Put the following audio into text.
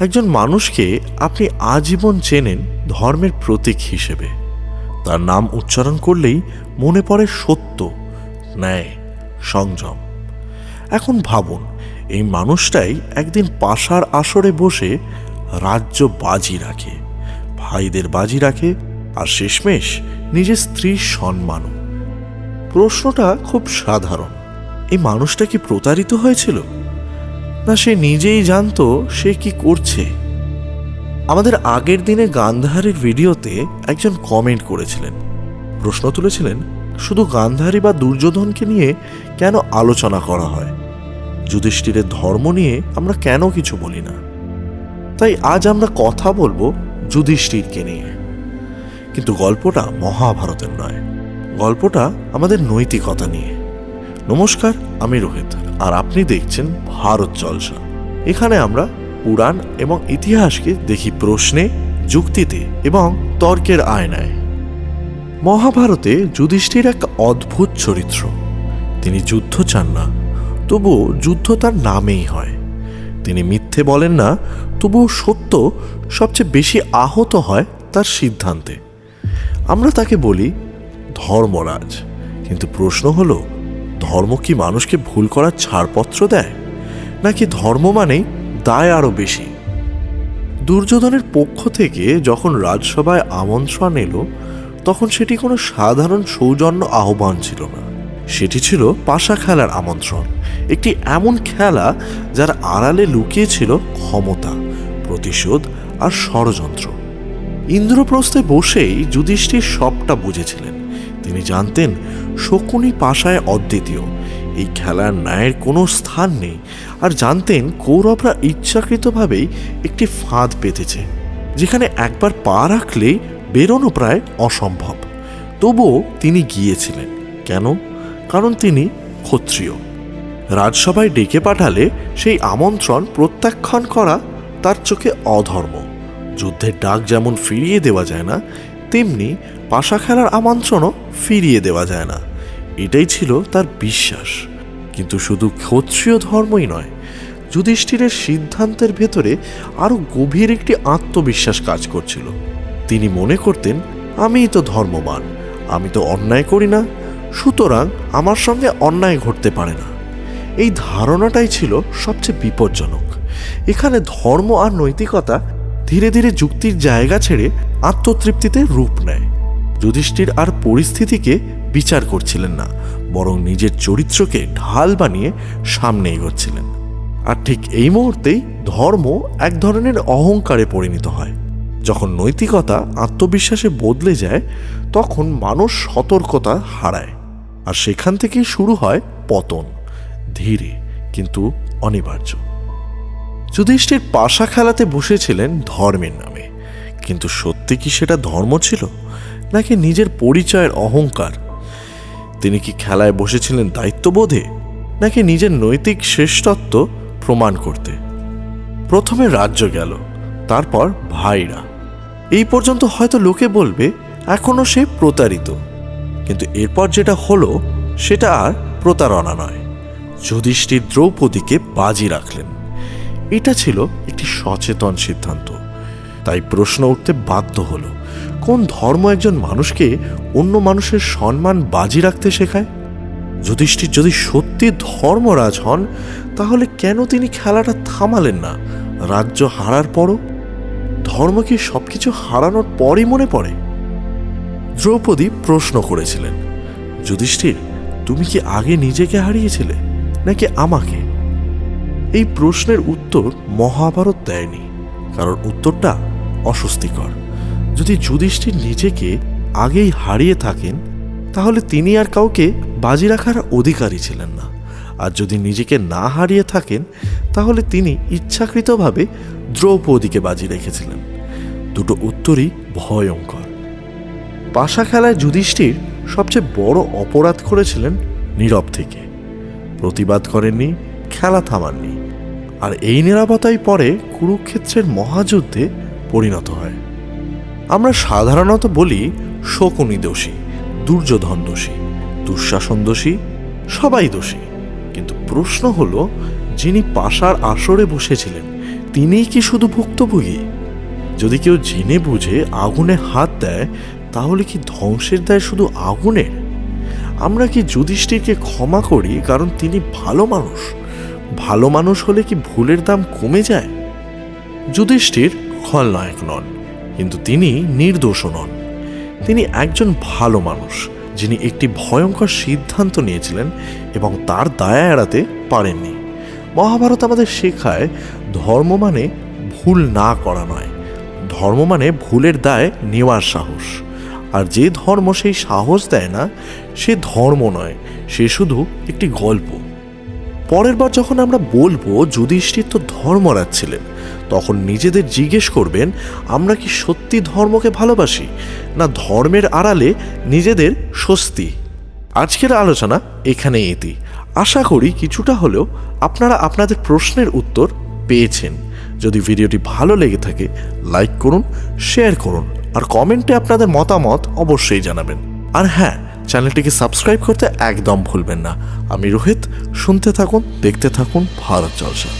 একজন মানুষকে আপনি আজীবন চেনেন ধর্মের প্রতীক হিসেবে। তার নাম উচ্চারণ করলেই মনে পড়ে সত্য, ন্যায়, সংযম। এখন ভাবুন, এই মানুষটাই একদিন পাশার আসরে বসে রাজ্য বাজি রাখে, ভাইদের বাজি রাখে আর শেষমেশ নিজের স্ত্রীর সম্মানও। প্রশ্নটা খুব সাধারণ, এই মানুষটা কি প্রতারিত হয়েছিল? না, সে নিজেই জানতো সে কি করছে। আমাদের আগের দিনে গান্ধারীর ভিডিওতে একজন কমেন্ট করেছিলেন। প্রশ্ন তুলেছিলেন, শুধু গান্ধারী বা দুর্যোধনকে নিয়ে কেন আলোচনা করা হয়? যুধিষ্ঠিরের ধর্ম নিয়ে আমরা কেন কিছু বলি না? তাই আজ আমরা কথা বলব যুধিষ্ঠিরকে নিয়ে। কিন্তু গল্পটা মহাভারতের নয়। গল্পটা আমাদের নৈতিকতা নিয়ে। নমস্কার, আমি রোহিত, আর আপনি দেখছেন ভারত জলসা। এখানে আমরা পুরাণ এবং ইতিহাসকে দেখি প্রশ্নে, যুক্তিতে এবং তর্কের আয়নায়। মহাভারতে যুধিষ্ঠির এক অদ্ভুত চরিত্র। তিনি যুদ্ধ চান না তবুও যুদ্ধ তার নামেই হয়। তিনি মিথ্যে বলেন না, তবুও সত্য সবচেয়ে বেশি আহত হয় তার সিদ্ধান্তে। আমরা তাকে বলি ধর্মরাজ, কিন্তু প্রশ্ন হলো ধর্ম কি মানুষকে ভুল করার ছাড়পত্র দেয়? নাকি ধর্ম মানেই দায় আরও বেশি? দুর্যোধনের পক্ষ থেকে যখন রাজসভায় আমন্ত্রণ এলো, তখন সেটি কোনো সাধারণ সৌজন্য আহ্বান ছিল না। সেটি ছিল পাশা খেলার আমন্ত্রণ, একটি এমন খেলা যার আড়ালে লুকিয়ে ছিল ক্ষমতা, প্রতিশোধ আর ষড়যন্ত্র। ইন্দ্রপ্রস্থে বসেই যুধিষ্ঠির সবটা বুঝেছিলেন। তিনি জানতেন শকুনি পাশায় অদ্বিতীয়। এই খেলার ন্যায়ের কোনো স্থান নেই। আর জানতেন কৌরবরা ইচ্ছাকৃতভাবেই একটি ফাঁদ পেতেছে, যেখানে একবার পা রাখলে বেরোনো প্রায় অসম্ভব। তবুও তিনি গিয়েছিলেন। কেন? কারণ তিনি ক্ষত্রিয়। রাজসভায় ডেকে পাঠালে সেই আমন্ত্রণ প্রত্যাখ্যান করা তার চোখে অধর্ম। যুদ্ধের ডাক যেমন ফিরিয়ে দেওয়া যায় না, তেমনি পাশা খেলার আমন্ত্রণও ফিরিয়ে দেওয়া যায় না। এটাই ছিল তার বিশ্বাস। কিন্তু শুধু ক্ষত্রিয় ধর্মই নয়, যুধিষ্ঠিরের সিদ্ধান্তের ভেতরে আরও গভীর একটি আত্মবিশ্বাস কাজ করছিল। তিনি মনে করতেন, আমিই তো ধর্মবান, আমি তো অন্যায় করি না, সুতরাং আমার সঙ্গে অন্যায় ঘটতে পারে না। এই ধারণাটাই ছিল সবচেয়ে বিপজ্জনক। এখানে ধর্ম আর নৈতিকতা ধীরে ধীরে যুক্তির জায়গা ছেড়ে আত্মতৃপ্তিতে রূপ নেয়। যুধিষ্ঠির আর পরিস্থিতিকে বিচার করছিলেন না, বরং নিজের চরিত্রকে ঢাল বানিয়ে সামনে এগোচ্ছিলেন। আর ঠিক এই মুহূর্তেই ধর্ম এক ধরনের অহংকারে পরিণত হয়। যখন নৈতিকতা আত্মবিশ্বাসে বদলে যায়, তখন মানুষ সতর্কতা হারায়। আর সেখান থেকেই শুরু হয় পতন, ধীরে কিন্তু অনিবার্য। যুধিষ্ঠির পাশা খেলাতে বসেছিলেন ধর্মের নামে। কিন্তু সত্যি কি সেটা ধর্ম ছিল, নাকি নিজের পরিচয়ের অহংকার তিনি কি খেলায় বসেছিলেন দায়িত্ববোধে, নাকি নিজের নৈতিক শ্রেষ্ঠত্ব প্রমাণ করতে? প্রথমে রাজ্য গেল, তারপর ভাইরা। এই পর্যন্ত হয়তো লোকে বলবে এখনও সে প্রতারিত। কিন্তু এরপর যেটা হলো, সেটা আর প্রতারণা নয়। যুধিষ্ঠির দ্রৌপদীকে বাজি রাখলেন। এটা ছিল একটি সচেতন সিদ্ধান্ত। তাই প্রশ্ন উঠতে বাধ্য হলো। কোন ধর্ম একজন মানুষকে অন্য মানুষের সম্মান বাজি রাখতে শেখায়? যুধিষ্ঠির যদি সত্যি ধর্মরাজ হন, তাহলে কেন তিনি খেলাটা থামালেন না? রাজ্য হারার পরও? ধর্ম কি সবকিছু হারানোর পরই মনে পড়ে? দ্রৌপদী প্রশ্ন করেছিলেন, যুধিষ্ঠির, তুমি কি আগে নিজেকে হারিয়েছিলে, নাকি আমাকে? এই প্রশ্নের উত্তর মহাভারত দেয়নি, কারণ উত্তরটা অস্বস্তিকর। যদি যুধিষ্ঠির নিজেকে আগেই হারিয়ে থাকেন, তাহলে তিনি আর কাউকে বাজি রাখার অধিকারী ছিলেন না। আর যদি নিজেকে না হারিয়ে থাকেন, তাহলে তিনি ইচ্ছাকৃতভাবে দ্রৌপদীকে বাজি রেখেছিলেন। দুটো উত্তরই ভয়ঙ্কর। পাশা খেলায় যুধিষ্ঠির সবচেয়ে বড় অপরাধ করেছিলেন নীরব থেকে। প্রতিবাদ করেননি, খেলা থামাননি। আর এই নিরাপত্তাই পরে কুরুক্ষেত্রের মহাযুদ্ধে পরিণত হয়। আমরা সাধারণত বলি শকুনি দোষী, দুর্যোধন দোষী, দুঃশাসন দোষী, সবাই দোষী। কিন্তু প্রশ্ন হলো, যিনি পাশার আসরে বসেছিলেন, তিনিই কি শুধু ভুক্তভোগী? যদি কেউ জেনে বুঝে আগুনে হাত দেয়, তাহলে কি ধ্বংসের দায় শুধু আগুনের আমরা কি যুধিষ্ঠিরকে ক্ষমা করি কারণ তিনি ভালো মানুষ? ভালো মানুষ হলে কি ভুলের দাম কমে যায়? যুধিষ্ঠির খলনায়ক নন। কিন্তু তিনি নির্দোষও নন। তিনি একজন ভালো মানুষ, যিনি একটি ভয়ঙ্কর সিদ্ধান্ত নিয়েছিলেন এবং তার দায়া এড়াতে পারেননি। মহাভারত আমাদের শেখায়, ধর্ম মানে ভুল না করা নয়। ধর্ম মানে ভুলের দায় নেওয়ার সাহস। আর যে ধর্ম সেই সাহস দেয় না, সে ধর্ম নয়, সে শুধু একটি গল্প। পরের বার যখন আমরা বলব যুধিষ্ঠির তো ধর্মরাজ ছিলেন, তখন নিজেদের জিজ্ঞেস করবেন, আমরা কি সত্যি ধর্মকে ভালোবাসি, না ধর্মের আড়ালে নিজেদের স্বস্তি? আজকের আলোচনা এখানে এতি আশা করি কিছুটা হলেও আপনারা আপনাদের প্রশ্নের উত্তর পেয়েছেন। যদি ভিডিওটি ভালো লেগে থাকে, লাইক করুন, শেয়ার করুন, আর কমেন্টে আপনাদের মতামত অবশ্যই জানাবেন। আর হ্যাঁ চ্যানেলটিকে সাবস্ক্রাইব করতে একদম ভুলবেন না। আমি রোহিত শুনতে থাকুন দেখতে থাকুন ভারত জলসা